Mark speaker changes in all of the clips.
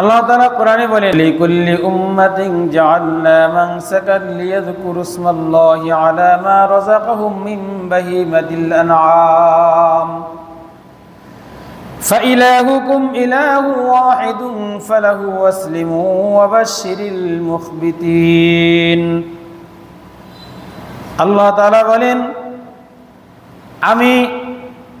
Speaker 1: আল্লাহ তাআলা কোরআনে বলে লিকুল্লি উম্মাতিন জাআলনা মানসাকান লিয়াযকুরু ইসমাল্লাহি আলা মা রাযাকাহুম মিন বাহিমাতিল আনআম فإلهكم إله واحد فله واسلموا وبشر المخبتين আল্লাহ তাআলা বলেন আমি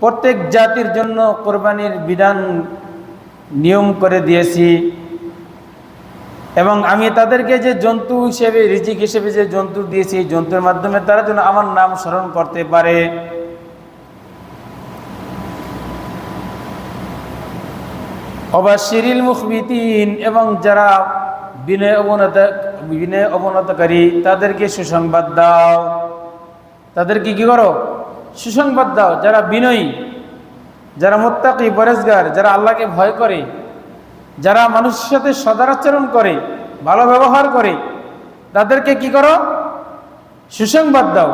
Speaker 1: প্রত্যেক জাতির জন্য কোরবানির বিধান নিয়ম করে দিয়েছি। এবং আমি তাদেরকে যে জন্তু হিসেবে, রিজিক হিসেবে যে জন্তু দিয়েছি জন্তুর মাধ্যমে তারা যেন আমার নাম স্মরণ করতে পারে। অবাশিরিল মুখবিতিন এবং যারা বিনয় অবনত, বিনয় অবনতকারী, তাদেরকে সুসংবাদ দাও। তাদেরকে কি করো? সুসংবাদ দাও। যারা বিনয়ী যারা মোত্তাকি পরেজগার যারা আল্লাহকে ভয় করে, যারা মানুষের সাথে সদারাচরণ করে, ভালো ব্যবহার করে, তাদেরকে কি করো? সুসংবাদ দাও।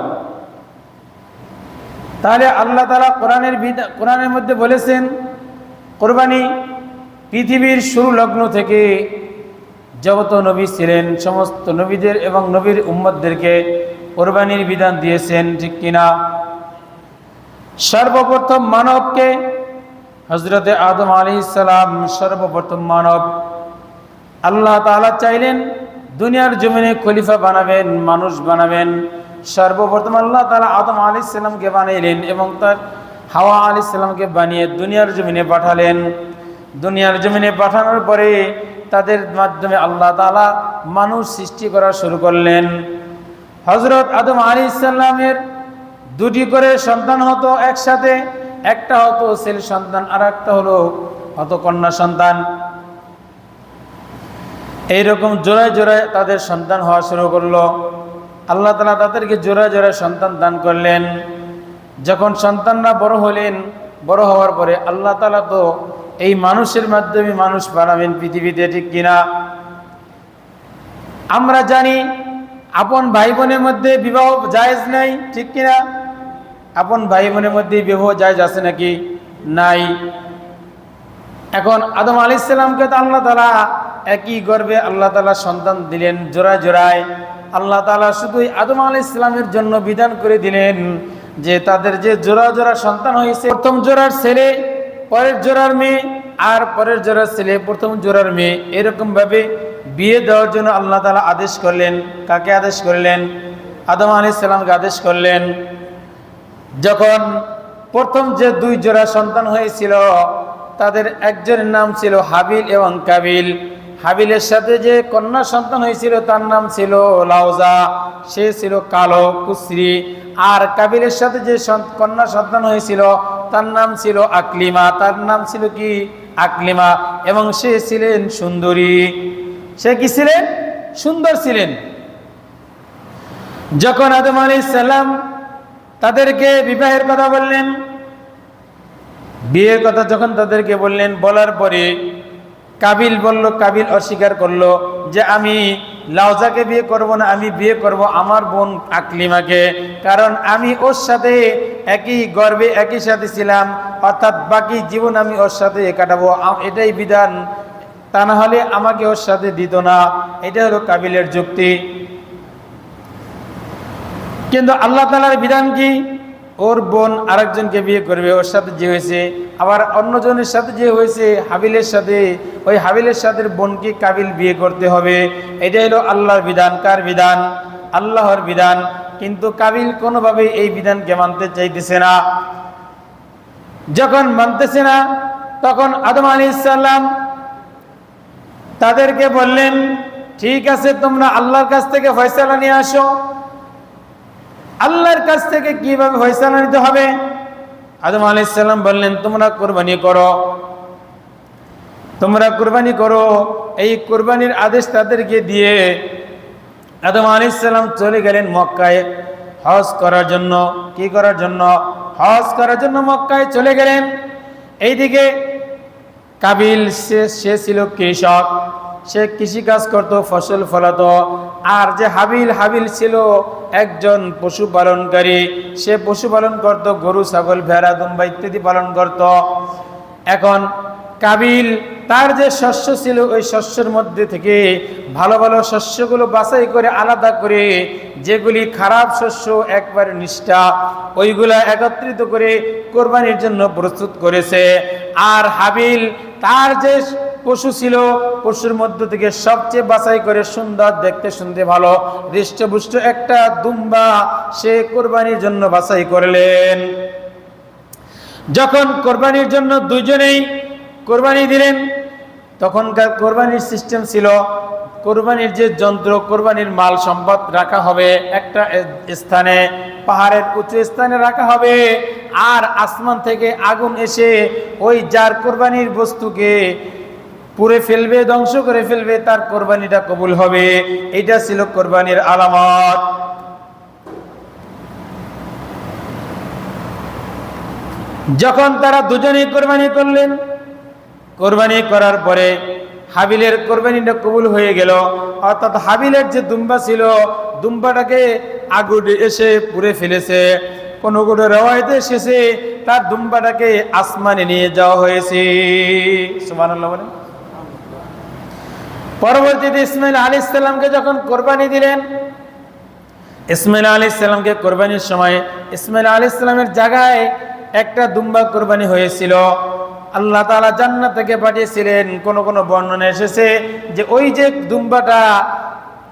Speaker 1: তাহলে আল্লাহ তালা কোরআনের কোরআনের মধ্যে বলেছেন, কোরবানি পৃথিবীর শুরু লগ্ন থেকে যত নবী ছিলেন, সমস্ত নবীদের এবং নবীর উম্মতদেরকে কোরবানির বিধান দিয়েছেন, ঠিক কিনা? সর্বপ্রথম মানবকে হজরতে আদম আলী ইসালাম সর্বপ্রথম মানব। আল্লাহ তালা চাইলেন দুনিয়ার জমিনে খলিফা বানাবেন, মানুষ বানাবেন। সর্বপ্রথম আল্লাহ তালা আদম আলী ইসলামকে বানাইলেন এবং তার হাওয়া আলী ইসলামকে বানিয়ে দুনিয়ার জমিনে পাঠালেন। দুনিয়ার জমিনে পাঠানোর পরে তাদের মাধ্যমে আল্লাহ তালা মানুষ সৃষ্টি করা শুরু করলেন। হজরত আদম আলী ইসাল্লামের দুটি করে সন্তান হতো একসাথে। একটা হতো ছেলে সন্তান আর একটা হলো, হতো কন্যা সন্তান। এইরকম জোড়ায় জোড়ায় তাদের সন্তান হওয়া শুরু করল। আল্লাহ তালা তাদেরকে জোড়ায় জোড়ায় সন্তান দান করলেন। যখন সন্তানরা বড় হলেন, বড় হওয়ার পরে আল্লাহ তালা তো এই মানুষের মাধ্যমে মানুষ বানাবেন পৃথিবীতে, ঠিক কিনা? আমরা জানি, আপন ভাই বোনের মধ্যে বিবাহ জায়েজ নাই, ঠিক কিনা? আপন ভাই বোনের মধ্যে বিবাহ যায় আছে নাকি? নাই। এখন আদম আলি ইসলামকে তো আল্লাহ তালা একই গর্বে আল্লাহ তালা সন্তান দিলেন জোড়ায় জোড়ায়। আল্লাহ তালা শুধুই আদম আলি ইসলামের জন্য বিধান করে দিলেন যে তাদের যে জোড়া জোড়া সন্তান হয়েছে, প্রথম জোড়ার ছেলে, পরের জোড়ার মেয়ে আর পরের জোড়ার ছেলে, প্রথম জোড়ার মেয়ে। এরকম ভাবে বিয়ে দেওয়ার জন্য আল্লাহ তালা আদেশ করলেন। কাকে আদেশ করলেন? আদম আলি ইসলামকে আদেশ করলেন। যখন প্রথম যে দুই জোড়া সন্তান হয়েছিল, তাদের একজনের নাম ছিল হাবিল এবং কাবিল। হাবিলের সাথে যে কন্যা সন্তান হয়েছিল, তার নাম ছিল লাউজা, সে ছিল কালো, কুশ্রী। আর কাবিলের সাথে যে কন্যা সন্তান হয়েছিল, তার নাম ছিল আকলিমা, তার নাম ছিল কি? আকলিমা। এবং সে ছিলেন সুন্দরী। সে কি ছিলেন? সুন্দর ছিলেন। যখন আদম আলী সাল্লাম তাদেরকে বিবাহের কথা বললেন। বিয়ের কথা যখন তাদেরকে বললেন, বলার পরে কাবিল বলল, কাবিল অস্বীকার করল যে, আমি লাউজাকে বিয়ে করব না, আমি বিয়ে করব আমার বোন আকলিমাকে। কারণ আমি ওর সাথে একই গর্বে একই সাথে ছিলাম, অর্থাৎ বাকি জীবন আমি ওর সাথে কাটাবো। এটাই বিধান। তা না হলে আমাকে ওর সাথে দিত না। এটা হলো কাবিলের যুক্তি। কিন্তু আল্লাহ তালার বিধান কি? ওর বোন আরেকজনকে বিয়ে করবে, ওর সাথে যে হয়েছে। আবার অন্যজনের সাথে যে হয়েছে, হাবিলের সাথে, ওই হাবিলের সাথে বোনকে কাবিল বিয়ে করতে হবে। এটা হলো আল্লাহর বিধান। কার বিধান? আল্লাহর বিধান। কিন্তু কাবিল কোনোভাবেই এই বিধানকে মানতে চাইতেছে না। যখন মানতেছে না, তখন আদম আলী ইসাল্লাম তাদেরকে বললেন, ঠিক আছে, তোমরা আল্লাহর কাছ থেকে ফয়সালা নিয়ে আসো। আল্লাহর কাছ থেকে কীভাবে ফয়সালা নিতে হবে? আদম আলাইসাল্লাম বললেন, তোমরা কোরবানি করো। তোমরা কোরবানি করো। এই কোরবানির আদেশ তাদেরকে দিয়ে আদম আলাইসাল্লাম চলে গেলেন মক্কায় হজ করার জন্য। কি করার জন্য? হজ করার জন্য মক্কায় চলে গেলেন। এইদিকে কাবিল, সে সে ছিল কৃষক। সে কৃষি কাজ করত, ফসল ফলাতো। আর যে হাবিল হাবিল ছিল একজন পশুপালনকারী, সে পশুপালন করত, গরু, ছাগল, ভেড়া, দুম্বা ইত্যাদি পালন করত। এখন কাবিল, তার যে শস্য ছিল, ওই শস্যের মধ্যে থেকে ভালো ভালো শস্যগুলো বাছাই করে আলাদা করে যেগুলি খারাপ শস্য একবারে নিষ্ঠা, ওইগুলা একত্রিত করে কোরবানির জন্য প্রস্তুত করেছে। আর হাবিল, তার যে পশু ছিল, পশুর মধ্য থেকে সবচেয়ে বাছাই করে সুন্দর, দেখতে শুনতে ভালো, হৃষ্টপুষ্ট একটা দুম্বা সে কোরবানির জন্য বাছাই করলেন। যখন কোরবানির জন্য দুজনেই কোরবানি দিলেন, তখনকার কোরবানির সিস্টেম ছিল, কোরবানির যে যন্ত্র, কোরবানির মাল সম্পদ রাখা হবে একটা স্থানে, পাহাড়ের উঁচু স্থানে রাখা হবে, আর আসমান থেকে আগুন এসে ওই যার কোরবানির বস্তুকে পুড়ে ফেলবে, ধ্বংস করে ফেলবে, তার কোরবানিটা কবুল হবে। এটা ছিল কোরবানির আলামত। যখন তারা দুজনেই কোরবানি করলেন, কোরবানি করার পরে হাবিলের কোরবানিটা কবুল হয়ে গেল। অর্থাৎ হাবিলের যে দুম্বা ছিল, দুম্বাটাকে আগুন এসে পুড়ে ফেলেছে। কোনো কোনো রেওয়ায়তে এসেছে, তার দুম্বাটাকে আসমানে নিয়ে যাওয়া হয়েছে। সুবহানাল্লাহ বলেন। পরবর্তীতে ইসমাইল আলী ইসলামকে যখন কোরবানি দিলেন, ইসমাইল আলী ইসলামকে কোরবানির সময় ইসমাইল আলী ইসলামের জায়গায় একটা দুম্বা কোরবানি হয়েছিল। আল্লাহ তালা জান্নাত থেকে পাঠিয়েছিলেন, কোন কোন বর্ণনা এসেছে যে ওই যে দুম্বাটা,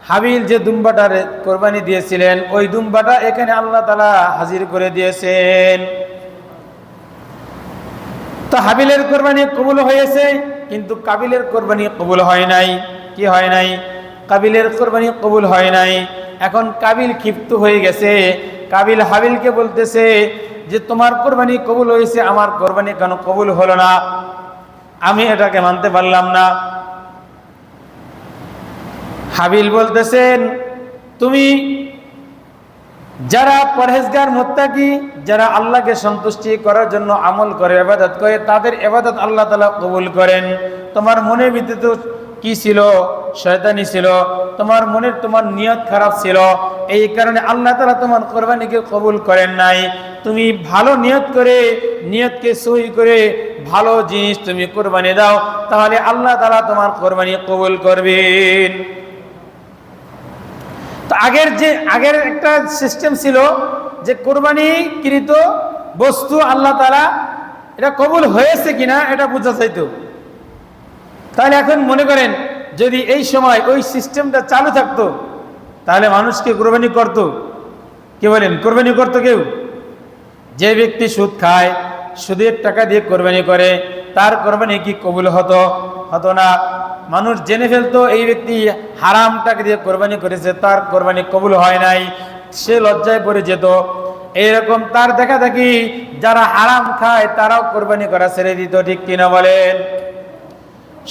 Speaker 1: হাবিল যে দুম্বাটার কোরবানি দিয়েছিলেন, ওই দুম্বাটা এখানে আল্লাহ তালা হাজির করে দিয়েছেন। তো হাবিলের কোরবানি কবুল হয়েছে? কিন্তু কাবিলের কোরবানি কবুল হয় নাই। কি হয় নাই? কাবিলের কোরবানি কবুল হয় নাই। এখন কাবিল ক্ষিপ্ত হয়ে গেছে। কাবিল হাবিলকে বলতেছে যে, তোমার কোরবানি কবুল হয়েছে, আমার কোরবানি কেন কবুল হলো না? আমি এটাকে মানতে পারলাম না। হাবিল বলতেছেন, তুমি যারা পরহেজগার, মোত্তাকি, যারা আল্লাহকে সন্তুষ্টি করার জন্য আমল করে এবাদত করে, তাদের এবাদত আল্লাহ তালা কবুল করেন। তোমার মনের ভিতরে তো কি ছিল? শয়তানি ছিল। তোমার মনের, তোমার নিয়ত খারাপ ছিল। এই কারণে আল্লাহ তালা তোমার কোরবানিকে কবুল করেন নাই। তুমি ভালো নিয়ত করে, নিয়তকে সহি করে ভালো জিনিস তুমি কোরবানি দাও, তাহলে আল্লাহ তালা তোমার কোরবানি কবুল করবেন। তো আগের যে, আগের একটা সিস্টেম ছিল যে কোরবানি কৃত বস্তু আল্লাহ তালা এটা কবুল হয়েছে কিনা এটা বোঝা চাইতো তাহলে এখন মনে করেন, যদি এই সময় ওই সিস্টেমটা চালু থাকতো, তাহলে মানুষকে কোরবানি করত। কে বলেন? কোরবানি করতো কেউ? যে ব্যক্তি সুদ খায়, সুদের টাকা দিয়ে কোরবানি করে, তার কোরবানি কি কবুল হতো? হতো না। মানুষ জেনে ফেলতো, এই ব্যক্তি হারাম টাকা দিয়ে কোরবানি করেছে, তার কোরবানি কবুল হয় নাই, সে লজ্জায় পড়ে যেত। এইরকম তার দেখা দেখি যারা হারাম খায়, তারাও কোরবানি করা ছেড়ে দিত, ঠিক কিনা বলেন?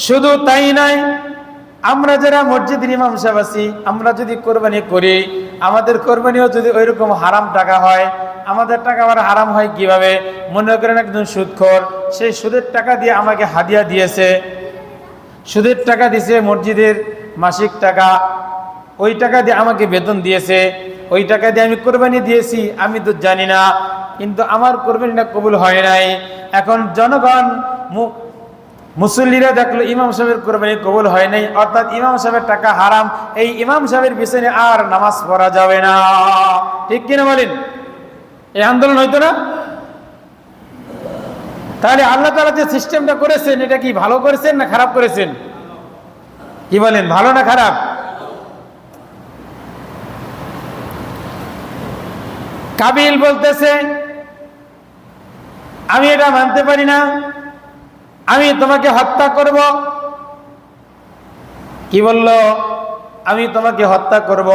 Speaker 1: শুধু তাই নাই, আমরা যারা মসজিদের ইমাম সাহেব আছি, আমরা যদি কোরবানি করি, আমাদের কোরবানিও যদি ওইরকম হারাম টাকা হয়, আমাদের টাকা আবার হারাম হয় কীভাবে? মনে করেন একজন সুদখোর, সেই সুদের টাকা দিয়ে আমাকে হাদিয়া দিয়েছে সুদের টাকা দিয়েছে মসজিদের মাসিক টাকা, ওই টাকা দিয়ে আমাকে বেতন দিয়েছে, ওই টাকা দিয়ে আমি কোরবানি দিয়েছি, আমি তো জানি না, কিন্তু আমার কোরবানিটা কবুল হয় নাই। এখন জনগণ মুসল্লিরা দেখল ইমাম সাহেবের কোরবানি কবুল হয় নাই, অর্থাৎ ইমাম সাহেবের টাকা হারাম, এই ইমাম সাহেবের পিছনে আর নামাজ পড়া যাবে না। ঠিক কিনা বলেন? এই আন্দোলন হইতো না? তাহলে আল্লাহ তালা যে সিস্টেমটা করেছেন, এটা কি ভালো করেছেন না খারাপ করেছেন? কি বলেন, ভালো না খারাপ? কাবিল বলতেছে, আমি এটা মানতে পারি না। আমি তোমাকে হত্যা করব। কি বলল? আমি তোমাকে হত্যা করব।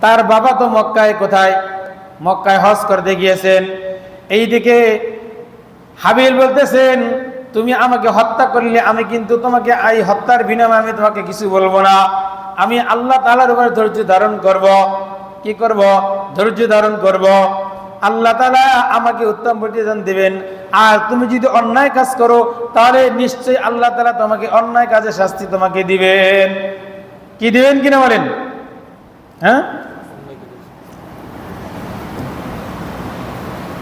Speaker 1: তার বাবা তো মক্কায় কোথায়? মক্কায় হজ করতে গিয়েছেন। এইদিকে হাবিল বলতেছেন, তুমি আমাকে হত্যা করলে আমি কিন্তু তোমাকে এই হত্যার বিনিময়ে আমি তোমাকে কিছু বলব না। আমি আল্লাহ তালার উপরে ধৈর্য ধারণ করব। কি করব? ধৈর্য ধারণ করব। আল্লাহ তালা আমাকে উত্তম প্রতিদান দেবেন। আর তুমি যদি অন্যায় কাজ করো, তাহলে নিশ্চয়ই আল্লাহ তালা তোমাকে অন্যায় কাজে শাস্তি তোমাকে দিবেন। কি দিবেন কিনা বলেন? হ্যাঁ?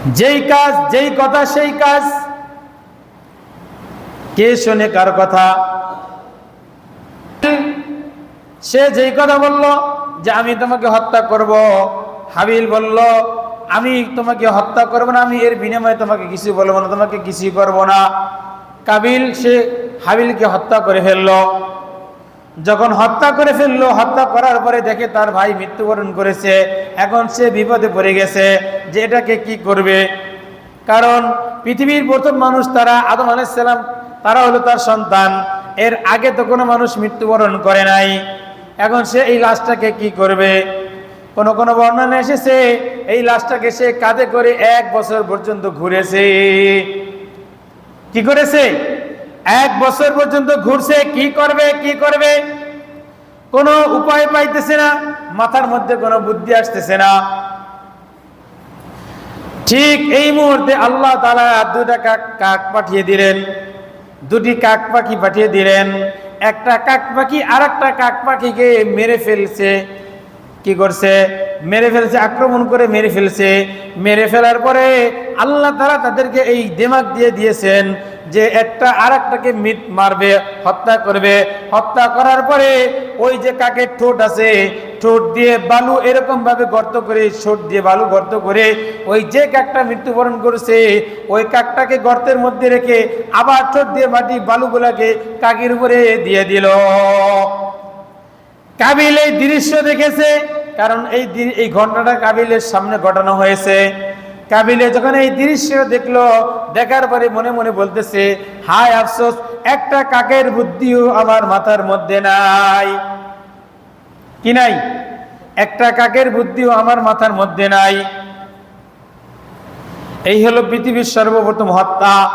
Speaker 1: যেই কাজ, যেই কথা, সেই কাজ। কে শোনে কার কথা? সে যেই কথা বলল যে, আমি তোমাকে হত্যা করব। হাবিল বলল, আমি তোমাকে হত্যা করব না, আমি এর বিনিময়ে তোমাকে কিছু বলব না, তোমাকে কিছুই করব না। কাবিল, সে হাবিলকে হত্যা করে ফেলল। যখন হত্যা করে ফেলল, হত্যা করার পরে দেখে তার ভাই মৃত্যুবরণ করেছে। এখন সে বিপদে পড়ে গেছে যে এটাকে কি করবে? কারণ পৃথিবীর প্রথম মানুষ তারা, আদম আলাইসাল্লাম তারা হলো তার সন্তান। এর আগে তো কোনো মানুষ মৃত্যুবরণ করে নাই। এখন সে এই লাশটাকে কি করবে? কোন কোন বর্ণনা এসেছে, এই লাশটাকে সে কাঁধে করে এক বছর পর্যন্ত ঘুরেছে। কি করেছে? এক বছর পর্যন্ত ঘুরছে, কি করবে কি করবে? কোনো উপায় পাইতেছে না, মাথার মধ্যে কোনো বুদ্ধি আসতেছে না। ঠিক এই মুহূর্তে আল্লাহ দুটা কাক কাক পাঠিয়ে দিলেন। দুটি কাক পাখি পাঠিয়ে দিলেন। একটা কাক পাখি আর একটা কাক পাখিকে মেরে ফেলছে। কি করছে? মেরে ফেলছে, আক্রমণ করে মেরে ফেলছে। মেরে ফেলার পরে আল্লাহ তারা তাদেরকে এই দিমাগ দিয়ে দিয়েছেন যে একটা আর একটাকে মিট মারবে, হত্যা করবে। হত্যা করার পরে ওই যে কাকের ঠোঁট আছে, ঠোঁট দিয়ে বালু এরকম ভাবে গর্ত করে, ঠোঁট দিয়ে বালু গর্ত করে ওই যে কাকটা মৃত্যুবরণ করেছে, ওই কাকটাকে গর্তের মধ্যে রেখে আবার ঠোঁট দিয়ে মাটি বালুগুলাকে কাকের উপরে দিয়ে দিল। কাবিল এই দৃশ্য দেখেছে কারণ এই দি- এই ঘটনাটা কাবিলের সামনে ঘটানো হয়েছে। কাবিলে যখন এই দৃশ্য দেখল, দেখার পরে মনে মনে বলতেছে, হায় আফসোস, একটা কাকের বুদ্ধিও আমার মাথার মধ্যে নাই। কি নাই? একটা কাকের বুদ্ধিও আমার মাথার মধ্যে নাই। এই হলো পৃথিবীর সর্বপ্রথম হত্যা।